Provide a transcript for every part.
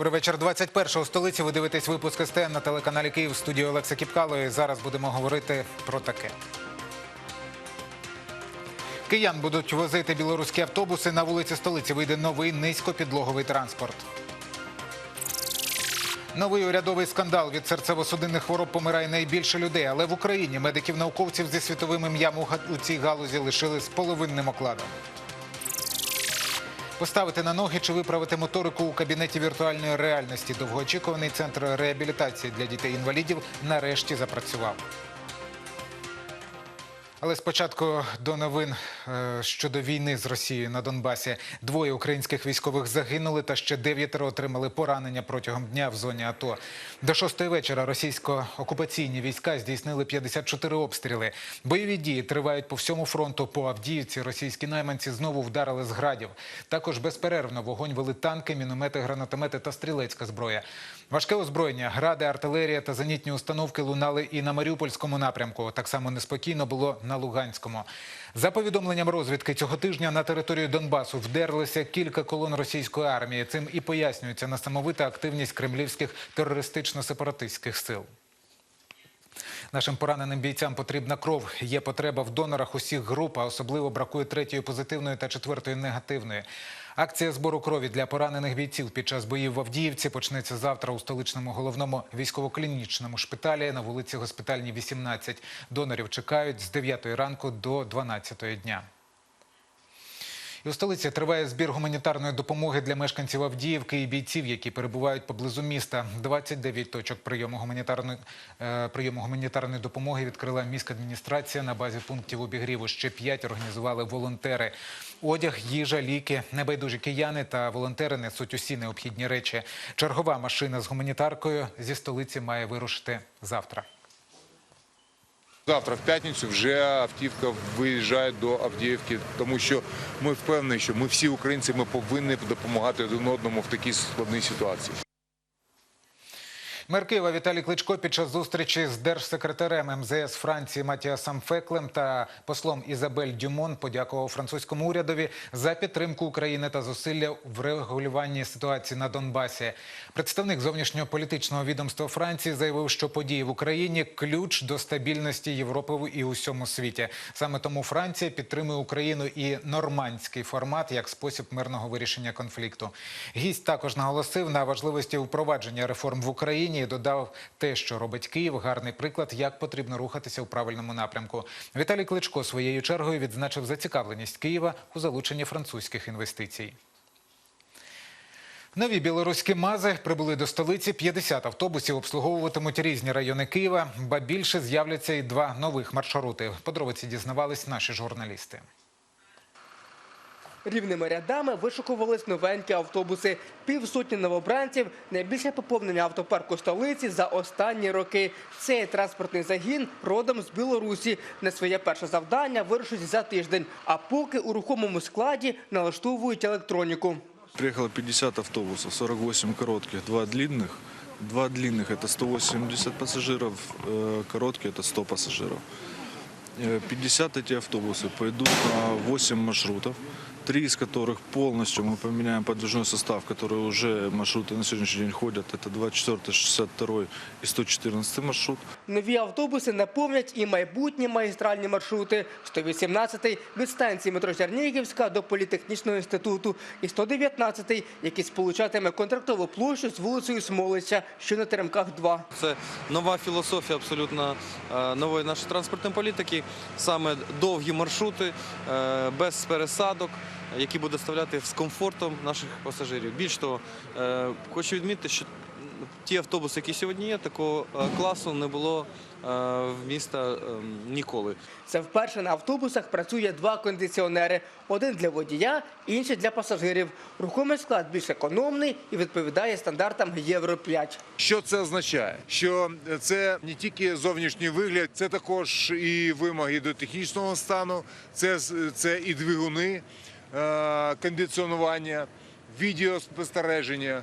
Добрий вечір. 21-го столиці. Ви дивитесь випуск СТН на телеканалі Київ студії Олекса Кіпкало. І зараз будемо говорити про таке. Киян будуть возити білоруські автобуси. На вулиці столиці вийде новий низькопідлоговий транспорт. Новий урядовий скандал від серцево-судинних хвороб помирає найбільше людей. Але в Україні медиків-науковців зі світовим ім'ям у цій галузі лишили з половинним окладом. Поставити на ноги чи виправити моторику у кабінеті віртуальної реальності. Довгоочікуваний центр реабілітації для дітей-інвалідів нарешті запрацював. Але спочатку до новин щодо війни з Росією на Донбасі. Двоє українських військових загинули та ще дев'ятеро отримали поранення протягом дня в зоні АТО. До шостої вечора російсько-окупаційні війська здійснили 54 обстріли. Бойові дії тривають по всьому фронту. По Авдіївці російські найманці знову вдарили з градів. Також безперервно вогонь вели танки, міномети, гранатомети та стрілецька зброя. Важке озброєння, гради, артилерія та зенітні установки лунали і на Маріупольському напрямку. Так само неспокійно було на Луганському. За повідомленням розвідки цього тижня на територію Донбасу вдерлися кілька колон російської армії. Цим і пояснюється несамовита активність кремлівських терористично-сепаратистських сил. Нашим пораненим бійцям потрібна кров. Є потреба в донорах усіх груп, а особливо бракує третьої позитивної та четвертої негативної. Акція збору крові для поранених бійців під час боїв в Авдіївці почнеться завтра у столичному головному військово-клінічному шпиталі на вулиці Госпітальній 18. Донорів чекають з 9 ранку до 12 дня. І у столиці триває збір гуманітарної допомоги для мешканців Авдіївки і бійців, які перебувають поблизу міста. 29 точок прийому гуманітарної, е, прийому гуманітарної допомоги відкрила міськадміністрація на базі пунктів обігріву. Ще 5 організували волонтери. Одяг, їжа, ліки, небайдужі кияни та волонтери несуть усі необхідні речі. Чергова машина з гуманітаркою зі столиці має вирушити завтра. Завтра, в п'ятницю, вже автівка виїжджає до Авдіївки, тому що ми впевнені, що ми всі українці ми повинні допомагати один одному в такій складній ситуації. Мер Києва Віталій Кличко під час зустрічі з держсекретарем МЗС Франції Матіасом Феклем та послом Ізабель Дюмон подякував французькому урядові за підтримку України та зусилля в регулюванні ситуації на Донбасі. Представник зовнішньополітичного відомства Франції заявив, що події в Україні ключ до стабільності Європи і усьому світі. Саме тому Франція підтримує Україну і нормандський формат як спосіб мирного вирішення конфлікту. Гість також наголосив на важливості впровадження реформ в Україні і додав те, що робить Київ, гарний приклад, як потрібно рухатися у правильному напрямку. Віталій Кличко своєю чергою відзначив зацікавленість Києва у залученні французьких інвестицій. Нові білоруські мази прибули до столиці. 50 автобусів обслуговуватимуть різні райони Києва. Ба більше з'являться і два нових маршрути. Подробиці дізнавались наші журналісти. Рівними рядами вишукувались новенькі автобуси. Півсотні новобранців – найбільше поповнення автопарку столиці за останні роки. Цей транспортний загін родом з Білорусі. На своє перше завдання вирушить за тиждень. А поки у рухомому складі налаштовують електроніку. Приехало 50 автобусов, 48 коротких, 2 длинных. Два длинных – это 180 пассажиров, э, короткие – это 100 пассажиров. Э, 50 эти автобусы пойдут на 8 маршрутов, три из которых полностью мы поменяем подвижной состав, который уже маршруты на сегодняшний день ходят. Это 24, 62 и 114 маршрут. Нові автобуси наповнять і майбутні магістральні маршрути. 118-й від станції метро Чернігівська до політехнічного інституту і 119-й, який сполучатиме контрактову площу з вулицею Смолиця, що на Теремках 2. Це нова філософія абсолютно е, нової нашої транспортної політики. Саме довгі маршрути е, без пересадок, які будуть доставляти з комфортом наших пасажирів. Більш того, е, хочу відмітити, що ті автобуси, які сьогодні є, такого е, класу не було е, в міста ніколи. Це вперше на автобусах працює два кондиціонери. Один для водія, інший для пасажирів. Рухомий склад більш економний і відповідає стандартам Євро-5. Що це означає? Що це не тільки зовнішній вигляд, це також і вимоги до технічного стану, це, це і двигуни, кондиціонування, відеоспостереження.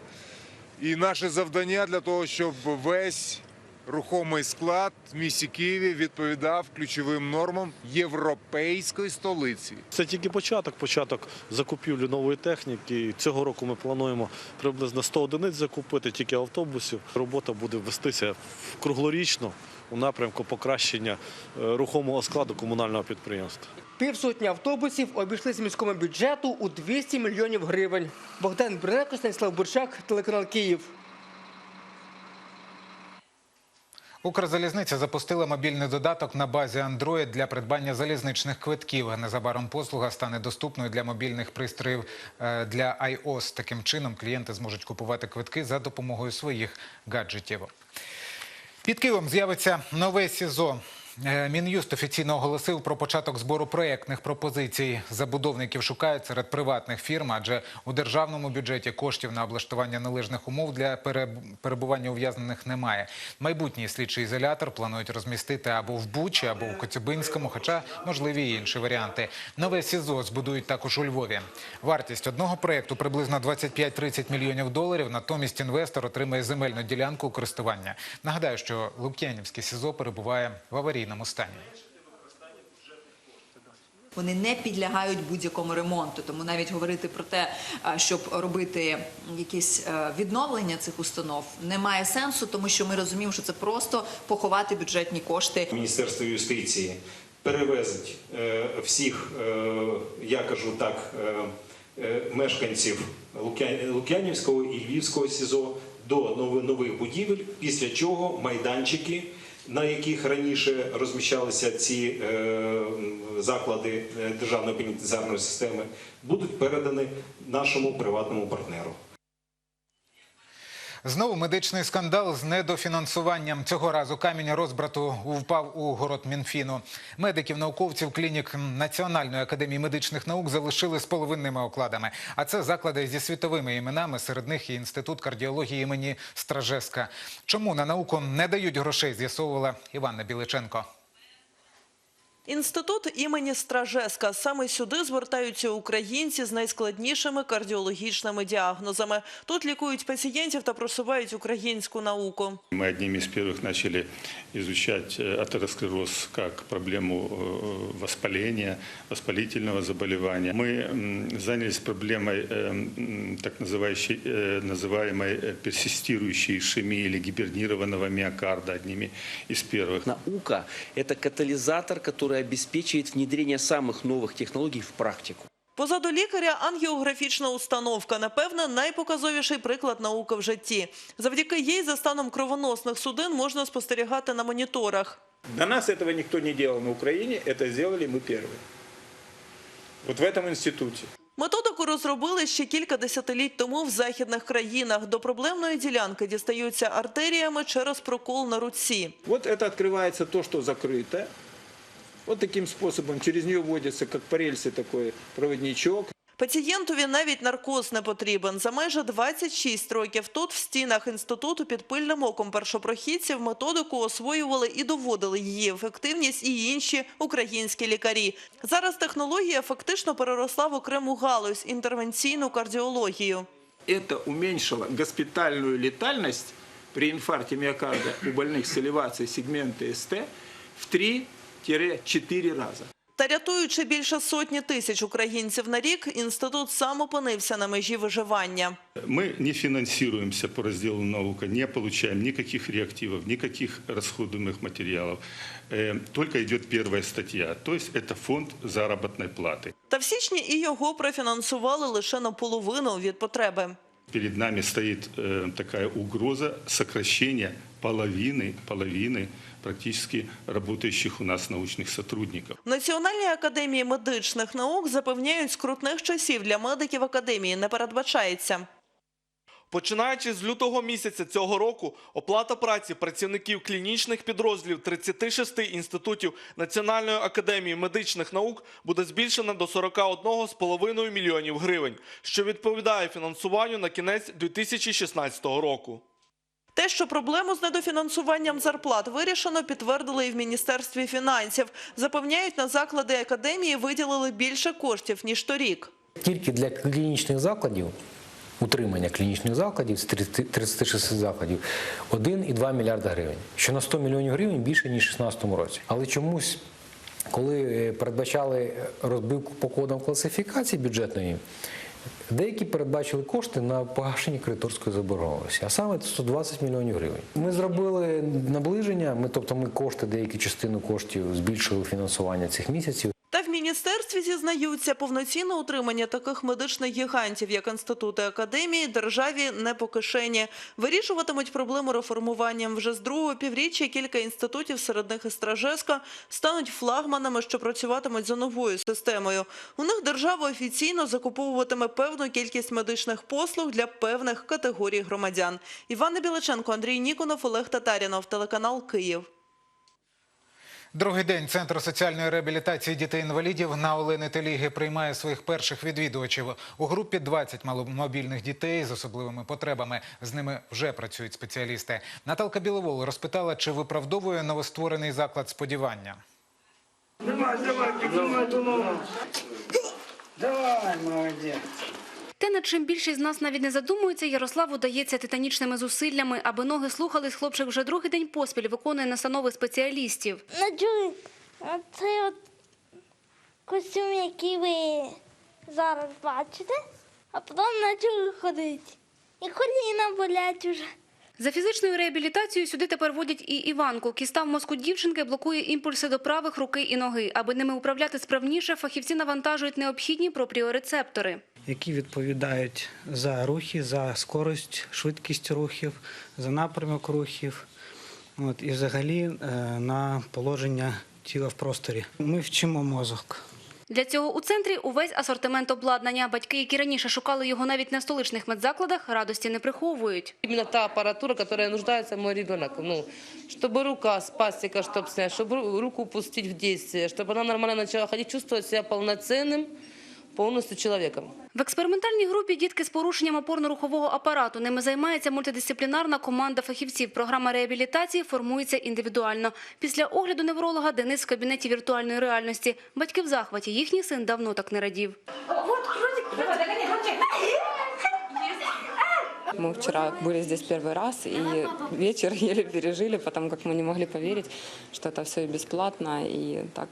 І наше завдання для того, щоб весь рухомий склад в місті Києві відповідав ключовим нормам європейської столиці. Це тільки початок, початок закупівлі нової техніки. Цього року ми плануємо приблизно 100 одиниць закупити, тільки автобусів. Робота буде вестися круглорічно у напрямку покращення е, рухомого складу комунального підприємства. Півсотні автобусів обійшлися міському бюджету у 200 мільйонів гривень. Богдан Бриненко, Станіслав Бурчак, телеканал Київ. Укрзалізниця запустила мобільний додаток на базі Android для придбання залізничних квитків. Незабаром послуга стане доступною для мобільних пристроїв е, для iOS. Таким чином клієнти зможуть купувати квитки за допомогою своїх гаджетів. Під Києвом з'явиться нове СІЗО. Е, Мін'юст офіційно оголосив про початок збору проєктних пропозицій. Забудовників шукають серед приватних фірм, адже у державному бюджеті коштів на облаштування належних умов для переб- перебування ув'язнених немає. Майбутній слідчий ізолятор планують розмістити або в Бучі, або в Коцюбинському, хоча можливі і інші варіанти. Нове СІЗО збудують також у Львові. Вартість одного проєкту приблизно 25-30 мільйонів доларів. Натомість інвестор отримає земельну ділянку у користування. Нагадаю, що Лук'янівське СІЗО перебуває в аварійному стані. Вони не підлягають будь-якому ремонту. Тому навіть говорити про те, щоб робити якісь е, відновлення цих установ, немає сенсу, тому що ми розуміємо, що це просто поховати бюджетні кошти. Міністерство юстиції перевезить е, всіх, е, я кажу так, мешканців Лук'янівського і Львівського СІЗО до нови- нових будівель, після чого майданчики, на яких раніше розміщалися ці е, заклади е, державної пенітенціарної системи, будуть передані нашому приватному партнеру. Знову медичний скандал з недофінансуванням. Цього разу камінь розбрату впав у город Мінфіну. Медиків, науковців клінік Національної академії медичних наук залишили з половинними окладами. А це заклади зі світовими іменами. Серед них і інститут кардіології імені Стражеска. Чому на науку не дають грошей? З'ясовувала Іванна Біличенко. Інститут імені Стражеска. Саме сюди звертаються українці з найскладнішими кардіологічними діагнозами. Тут лікують пацієнтів та просувають українську науку. Мы одними из первых начали изучать э, атеросклероз как проблему э, воспаления, воспалительного заболевания. Мы м, занялись проблемой э, м, так называющей, э, называемой э, персистирующей ишемии или гибернированного миокарда одними из первых. Наука – это катализатор, который обеспечивает внедрение самых новых технологий в практику. Позаду лікаря ангіографічна установка. Напевно, найпоказовіший приклад науки в житті. Завдяки їй за станом кровоносних судин можна спостерігати на моніторах. До нас этого никто не делал на Украине, это сделали мы первые. Вот в этом институте. Методику розробили ще кілька десятиліть тому в західних країнах. До проблемної ділянки дістаються артеріями через прокол на руці. Вот это открывается то, что закрыто. Вот таким способом через нее вводится, как по рельсе, такой проводничок. Пацієнтові навіть наркоз не потрібен. За майже 26 років тут, в стінах інституту, під пильним оком першопрохідців методику освоювали і доводили її ефективність і інші українські лікарі. Зараз технологія фактично переросла в окрему галузь – інтервенційну кардіологію. Это уменьшило госпитальную летальность при инфаркте миокарда у больных с элевацией сегмента СТ в 3-4 раза. Та рятуючи більше сотні тисяч українців на рік, інститут сам опинився на межі виживання. Мы не финансируемся по разделу наука, не получаем никаких реактивов, никаких расходуемых материалов. Э, Только идет первая статья, то есть это фонд заработной платы. Та в січні і його профінансували лише наполовину від потреби. Перед нами стоит э, такая угроза сокращения половины, половины практически работающих у нас научных сотрудников. В Національній академії медичних наук запевняють, скрутних часів для медиків академії не передбачається. Починаючи з лютого місяця цього року, оплата праці працівників клінічних підрозділів 36 інститутів Національної академії медичних наук буде збільшена до 41,5 мільйонів гривень, що відповідає фінансуванню на кінець 2016 року. Те, що проблему з недофінансуванням зарплат вирішено, підтвердили і в Міністерстві фінансів. Запевняють, на заклади академії виділили більше коштів, ніж торік. Тільки для клінічних закладів утримання клінічних закладів з 30 36 закладів 1,2 мільярда гривень, що на 100 мільйонів гривень більше ніж у 2016 році. Але чомусь, коли е, передбачали розбивку по кодам класифікації бюджетної. Деякі передбачили кошти на погашення кредиторської заборгованості, а саме 120 мільйонів гривень. Ми зробили наближення. Ми, тобто, ми кошти, деякі частину коштів збільшили фінансування цих місяців. Та в міністерстві зізнаються, повноцінне утримання таких медичних гігантів, як інститути академії, державі не по кишені. Вирішуватимуть проблему реформуванням. Вже з другого півріччя кілька інститутів, серед них і Стражеска, стануть флагманами, що працюватимуть за новою системою. У них держава офіційно закуповуватиме певну кількість медичних послуг для певних категорій громадян. Івана Біличенко, Андрій Ніконов, Олег Татарінов, телеканал Київ. Другий день Центр соціальної реабілітації дітей-інвалідів на Олени Теліги приймає своїх перших відвідувачів. У групі 20 маломобільних дітей з особливими потребами. З ними вже працюють спеціалісти. Наталка Біловол розпитала, чи виправдовує новостворений заклад сподівання. Те, над чим більшість з нас навіть не задумується, Ярославу удається титанічними зусиллями, аби ноги слухались. Хлопчик вже другий день поспіль виконує настанови спеціалістів. Надю, це от костюм, який ви зараз бачите, а потім почали ходити. І коліна болять уже. За фізичною реабілітацією сюди тепер водять і Іванку. Кіста в мозку дівчинки блокує імпульси до правих руки і ноги. Аби ними управляти справніше, фахівці навантажують необхідні пропріорецептори. які відповідають за рухи, за скорость, швидкість рухів, за напрямок рухів, от, і взагалі е, на положення тіла в просторі. Ми вчимо мозок. Для цього у центрі увесь асортимент обладнання. Батьки, які раніше шукали його навіть на столичних медзакладах, радості не приховують. Именно та аппаратура, которая нуждается мой ребенок. Ну, чтобы рука с пастика, чтобы снять, чтобы ру- руку пустить в действие, чтобы она нормально начала ходить, чувствовать себя полноценным, полностью человеком. В експериментальній групі дітки з порушенням опорно-рухового апарату. Ними займається мультидисциплінарна команда фахівців. Програма реабілітації формується індивідуально. Після огляду невролога Денис в кабінеті віртуальної реальності. Батьки в захваті. Їхній син давно так не радів. Мы вчера были здесь первый раз, и вечер еле пережили, потому как мы не могли поверить, что это все и бесплатно, и так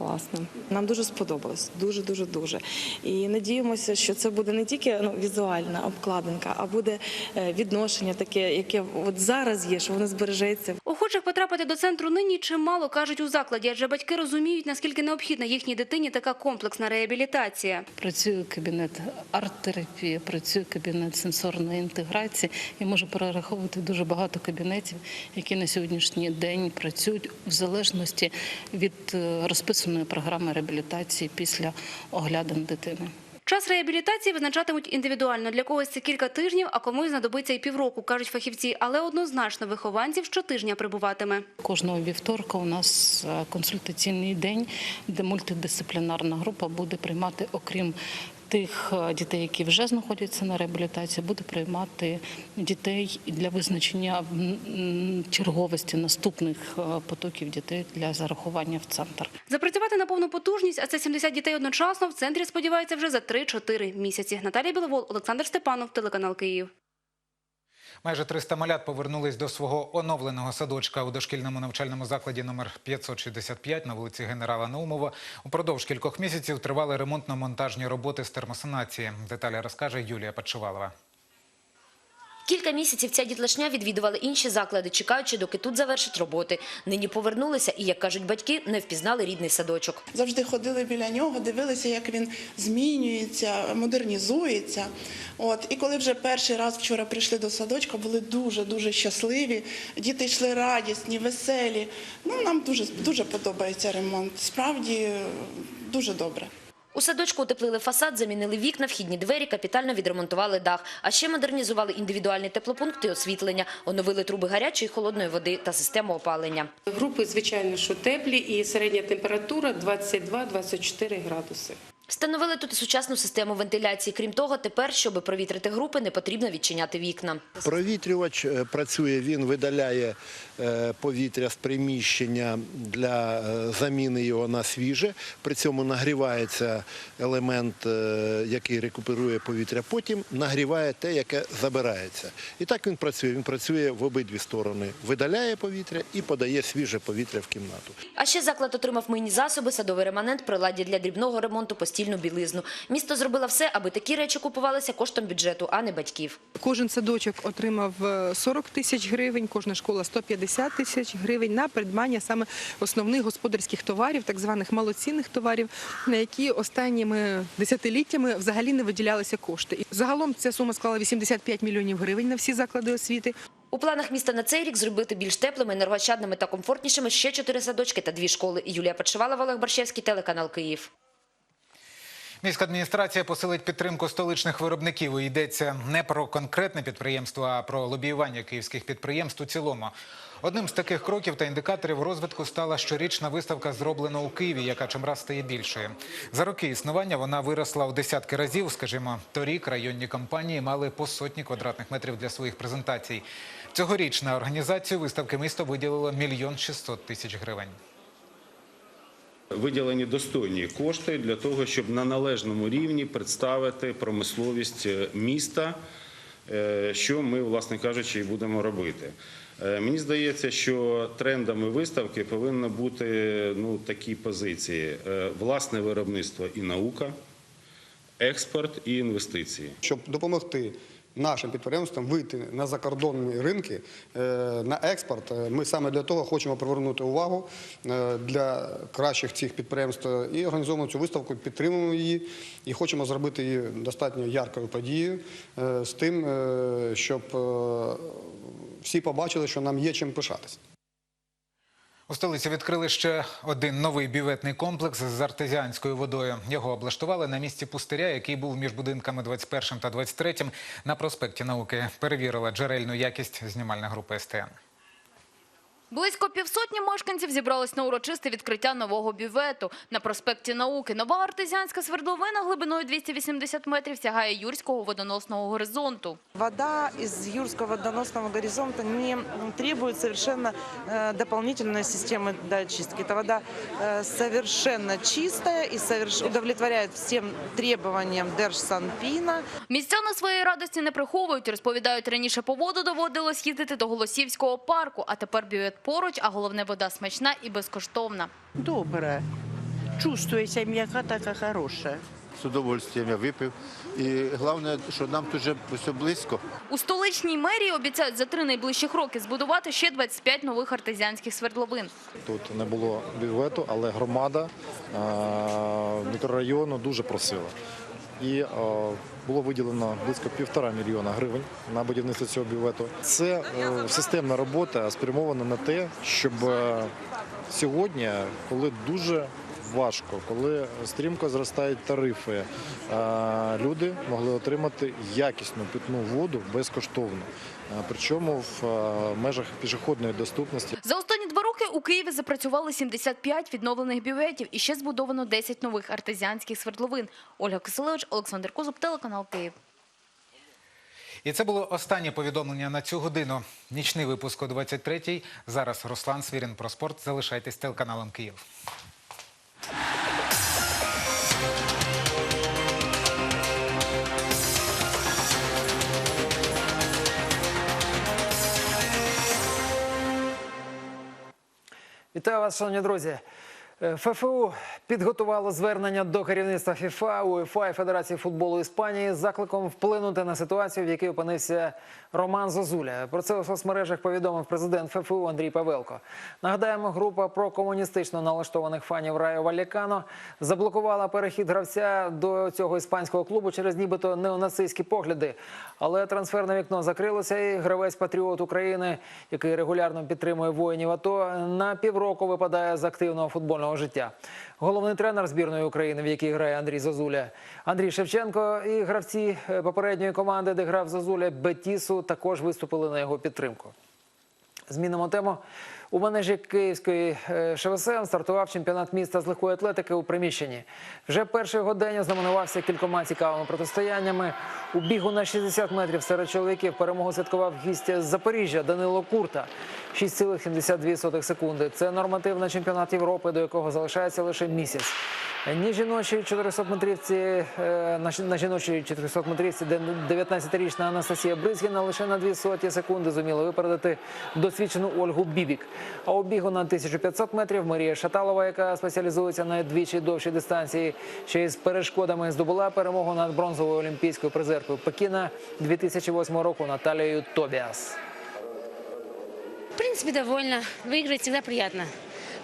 класно. Нам дуже сподобалось, дуже дуже дуже. І надіємося, що це буде не тільки ну, візуальна обкладинка, а буде е, відношення таке, яке от зараз є, що воно збережеться. Охочих потрапити до центру нині чимало, кажуть у закладі, адже батьки розуміють, наскільки необхідна їхній дитині така комплексна реабілітація. Працює кабінет арт-терапії, працює кабінет сенсорної інтеграції і можу перераховувати дуже багато кабінетів, які на сьогоднішній день працюють в залежності від е, розписаної програми реабілітації після оглядин дитини. Час реабілітації визначатимуть індивідуально. Для когось це кілька тижнів, а комусь знадобиться і півроку, кажуть фахівці. Але однозначно вихованців щотижня прибуватиме. Кожного вівторка у нас е, консультаційний день, де мультидисциплінарна група буде приймати, окрім тих е, дітей, які вже знаходяться на реабілітації, буде приймати дітей для визначення черговості наступних е, потоків дітей для зарахування в центр. Запрацювати на повну потужність, а це 70 дітей одночасно, в центрі сподіваються вже за 3-4 місяці. Наталія Біловол, Олександр Степанов, телеканал Київ. Майже 300 малят повернулись до свого оновленого садочка у дошкільному навчальному закладі номер 565 на вулиці Генерала Наумова. Упродовж кількох місяців тривали ремонтно-монтажні роботи з термосанації. Деталі розкаже Юлія Подшивалова. Кілька місяців ця дітлашня відвідували інші заклади, чекаючи, доки тут завершать роботи. Нині повернулися і, як кажуть батьки, не впізнали рідний садочок. Завжди ходили біля нього, дивилися, як він змінюється, модернізується. От і коли вже перший раз вчора прийшли до садочка, були дуже дуже щасливі. Діти йшли радісні, веселі. Ну нам дуже дуже подобається ремонт. Справді дуже добре. У садочку утеплили фасад, замінили вікна, вхідні двері, капітально відремонтували дах. А ще модернізували індивідуальний теплопункт і освітлення, оновили труби гарячої холодної води та систему опалення. Групи, звичайно, що теплі і середня температура 22-24 градуси. Встановили тут і сучасну систему вентиляції. Крім того, тепер, щоб провітрити групи, не потрібно відчиняти вікна. Провітрювач е, працює, він видаляє е, повітря з приміщення для е, заміни його на свіже. При цьому нагрівається елемент, який рекуперує повітря. Потім нагріває те, яке забирається. І так він працює. Він працює в обидві сторони. Видаляє повітря і подає свіже повітря в кімнату. А ще заклад отримав мийні засоби, садовий реманент, приладдя для дрібного ремонту, постільну білизну. Місто зробило все, аби такі речі купувалися коштом бюджету, а не батьків. Кожен садочок отримав е, 40 тисяч гривень, кожна школа 150 тисяч гривень на придбання саме основних господарських товарів, так званих малоцінних товарів, на які останніми десятиліттями взагалі не виділялися кошти. І загалом ця сума склала 85 мільйонів гривень на всі заклади освіти. У планах міста на цей рік зробити більш теплими, енергоощадними та комфортнішими ще чотири садочки та дві школи. Юлія Печевалова, Олег Борщевський, телеканал Київ. Міська адміністрація посилить підтримку столичних виробників. І Йдеться не про конкретне підприємство, а про лобіювання київських підприємств у цілому. Одним з таких кроків та індикаторів розвитку стала щорічна виставка «Зроблено у Києві», яка чимраз стає більшою. За роки існування вона виросла в десятки разів. Скажімо, торік районні компанії мали по сотні квадратних метрів для своїх презентацій. Цьогоріч на організацію виставки місто виділило мільйон шістсот тисяч гривень. Виділені достойні кошти для того, щоб на належному рівні представити промисловість е, міста, е, що ми, власне кажучи, і будемо робити. Е, Мені здається, що трендами виставки повинні бути ну, такі позиції: власне виробництво і наука, експорт і інвестиції. щоб допомогти нашим підприємствам вийти на закордонні ринки е, на експорт. е, Ми саме для того хочемо привернути увагу е, для кращих цих підприємств і організовуємо цю виставку, підтримуємо її і хочемо зробити її достатньо яркою подією з тим, щоб всі побачили, що нам є чим пишатися. У столиці відкрили ще один новий бюветний комплекс з артезіанською водою. Його облаштували на місці пустиря, який був між будинками 21 та 23 на проспекті науки. Перевірила джерельну якість знімальна група СТН. Близько півсотні мешканців зібрались на урочисте відкриття нового бювету на проспекті Науки. Нова артезіанська свердловина глибиною 280 метрів сягає юрського водоносного горизонту. Вода из Юрского водоносного горизонта не требует совершенно э, дополнительной системы доочистки. Эта вода э, совершенно чистая и соверш... удовлетворяет всем требованиям Держсанпина. Містяни своєї радості не приховують. Розповідають, раніше по воду доводилось їздити до Голосівського парку, а тепер бювет поруч, а головне вода смачна і безкоштовна. Добре. Чувствується м'яка така хороша. З удовольствием я випив. І головне, що нам тут вже все близько. У столичній мерії обіцяють за три найближчих роки збудувати ще 25 нових артезіанських свердловин. Тут не було бювету, але громада е, мікрорайону дуже просила. І е, було виділено близько півтора мільйона гривень на будівництво цього бювету. Це е, системна робота спрямована на те, щоб е, сьогодні, коли дуже важко, коли стрімко зростають тарифи, е, люди могли отримати якісну питну воду безкоштовно, Е, причому в е, межах пішохідної доступності. За останні два роки у Києві запрацювали 75 відновлених бюветів і ще збудовано 10 нових артезіанських свердловин. Ольга Киселевич, Олександр Козуб, телеканал Київ. І це було останнє повідомлення на цю годину. Нічний випуск о 23-й. Зараз Руслан Свірін про спорт. Залишайтесь телеканалом Київ. Вітаю вас, шановні друзі. Е, ФФУ підготувало звернення до керівництва ФІФА, УЄФА і Федерації футболу Іспанії з закликом вплинути на ситуацію, в якій опинився Роман Зозуля. Про це у соцмережах повідомив президент ФФУ Андрій Павелко. Нагадаємо, група прокомуністично налаштованих фанів Райо Валікано заблокувала перехід гравця до цього іспанського клубу через нібито неонацистські погляди. Але трансферне вікно закрилося, і гравець патріот України, який регулярно підтримує воїнів АТО, на півроку випадає з активного футбольного життя. Головний тренер збірної України, в якій грає Андрій Зазуля. Андрій Шевченко і гравці е, попередньої команди, де грав Зазуля Бетісу, також виступили на його підтримку. Змінимо тему. У манежі Київської е, ШВСМ стартував чемпіонат міста з легкої атлетики у приміщенні. Вже перший годин знаменувався кількома цікавими протистояннями. У бігу на 60 метрів серед чоловіків перемогу святкував гість з Запоріжжя Данило Курта. 6,72 секунди. Це норматив на чемпіонат Європи, до якого залишається лише місяць. Ні жіночі 400-метрівці, е, на жі- на жіночій 400-метрівці, де 19-річна Анастасія Бризгіна лише на дві соті секунди зуміла випередити досвідчену Ольгу Бібік. А у бігу на 1500 метрів Марія Шаталова, яка спеціалізується на двічі довшій дистанції, ще й з перешкодами здобула перемогу над бронзовою олімпійською призеркою Пекіна 2008 року Наталією Тобіас. В принципе, довольна. Выиграть всегда приятно.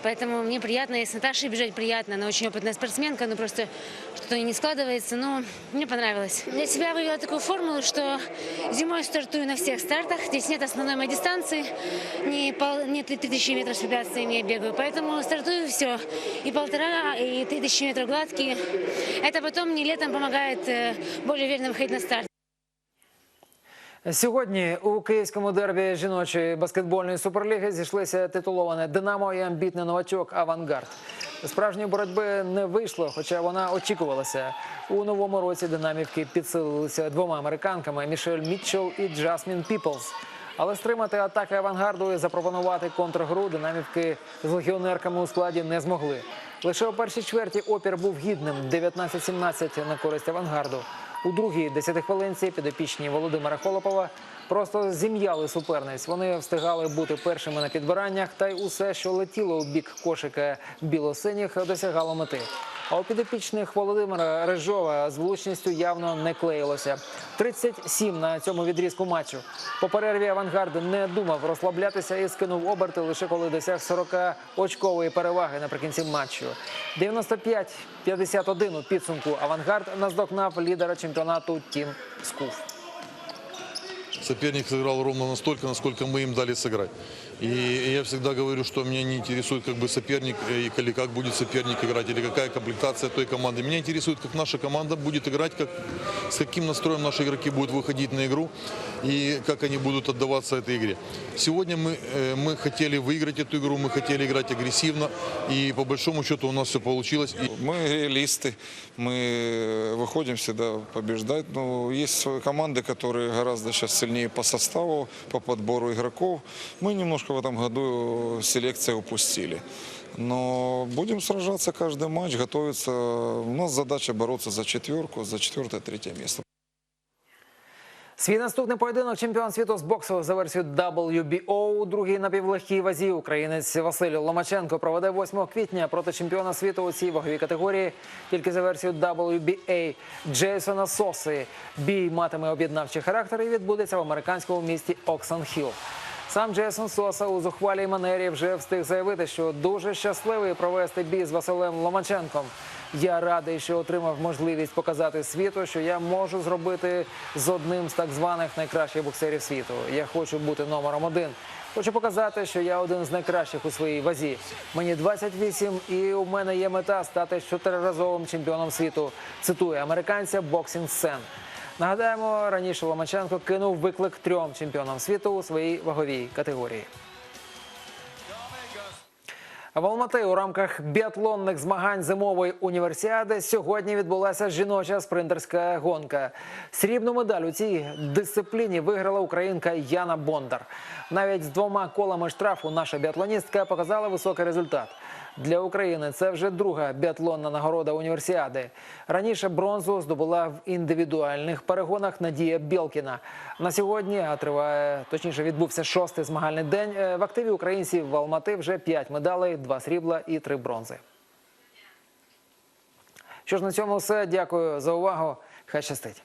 Поэтому мне приятно, и с Наташей бежать приятно. Она очень опытная спортсменка, но просто что-то не складывается. Но мне понравилось. Для себя вывела такую формулу, что зимой стартую на всех стартах. Здесь нет основной моей дистанции. Не, пол, не 3000 метров с препятствиями я бегаю. Поэтому стартую все. И полтора, и 3000 метров гладкие. Это потом мне летом помогает э, более уверенно выходить на старт. Сьогодні у київському дербі жіночої баскетбольної суперліги зійшлися титуловане Динамо і амбітний новачок Авангард. Справжньої боротьби не вийшло, хоча вона очікувалася. У новому році динамівки підсилилися двома американками Мішель Мітчелл і Джасмін Піплз. Але стримати атаки авангарду і запропонувати контргру динамівки з легіонерками у складі не змогли. Лише у першій чверті опір був гідним 19-17 на користь авангарду. У другій десятихвилинці підопічні Володимира Холопова просто зім'яли суперниць. Вони встигали бути першими на підбираннях, та й усе, що летіло у бік кошика білосиніх, досягало мети. А у підопічних Володимира Рижова з влучністю явно не клеїлося. 37 на цьому відрізку матчу. По перерві авангард не думав розслаблятися і скинув оберти лише коли досяг 40-очкової переваги наприкінці матчу. 95-51 у підсумку авангард наздогнав лідера чемпіонату Тім Скуф. Соперник сыграл ровно настолько, насколько мы им дали сыграть. И я всегда говорю, что меня не интересует как бы соперник, э, или как будет соперник играть, или какая комплектация той команды. Меня интересует, как наша команда будет играть, как, с каким настроем наши игроки будут выходить на игру и как они будут отдаваться этой игре. Сегодня мы, э, мы хотели выиграть эту игру, мы хотели играть агрессивно, и по большому счету у нас все получилось. Мы реалисты, мы выходим всегда побеждать. Но есть команды, которые гораздо сейчас сильнее по составу, по подбору игроков. Мы немножко в этом году селекция упустили. Но будем сражаться каждый матч, готовиться. У нас задача бороться за четверку, за четвертое-третье место. Свій наступний поєдинок чемпіон світу з боксу за версією WBO у другій напівлегкій вазі українець Василь Ломаченко проведе 8 квітня проти чемпіона світу у цій ваговій категорії. Тільки за версією WBA Джейсона Соси. Бій матиме об'єднавчий характер і відбудеться в американському місті Оксан-Хілл. Сам Джейсон Соса у зухвалій манері вже встиг заявити, що дуже щасливий провести бій з Василем Ломаченком. Я радий, що отримав можливість показати світу, що я можу зробити з одним з так званих найкращих боксерів світу. Я хочу бути номером один. Хочу показати, що я один з найкращих у своїй вазі. Мені 28 і у мене є мета стати чотириразовим чемпіоном світу. Цитує американця Boxing Sen. Нагадаємо, раніше Ломаченко кинув виклик трьом чемпіонам світу у своїй ваговій категорії. В Алмати у рамках біатлонних змагань зимової універсіади сьогодні відбулася жіноча спринтерська гонка. Срібну медаль у цій дисципліні виграла українка Яна Бондар. Навіть з двома колами штрафу наша біатлоністка показала високий результат. Для України це вже друга біатлонна нагорода універсіади. Раніше бронзу здобула в індивідуальних перегонах Надія Білкіна. На сьогодні триває точніше відбувся шостий змагальний день. Е, В активі українців в Алмати вже п'ять медалей, два срібла і три бронзи. Що ж на цьому все. Дякую за увагу. Хай щастить.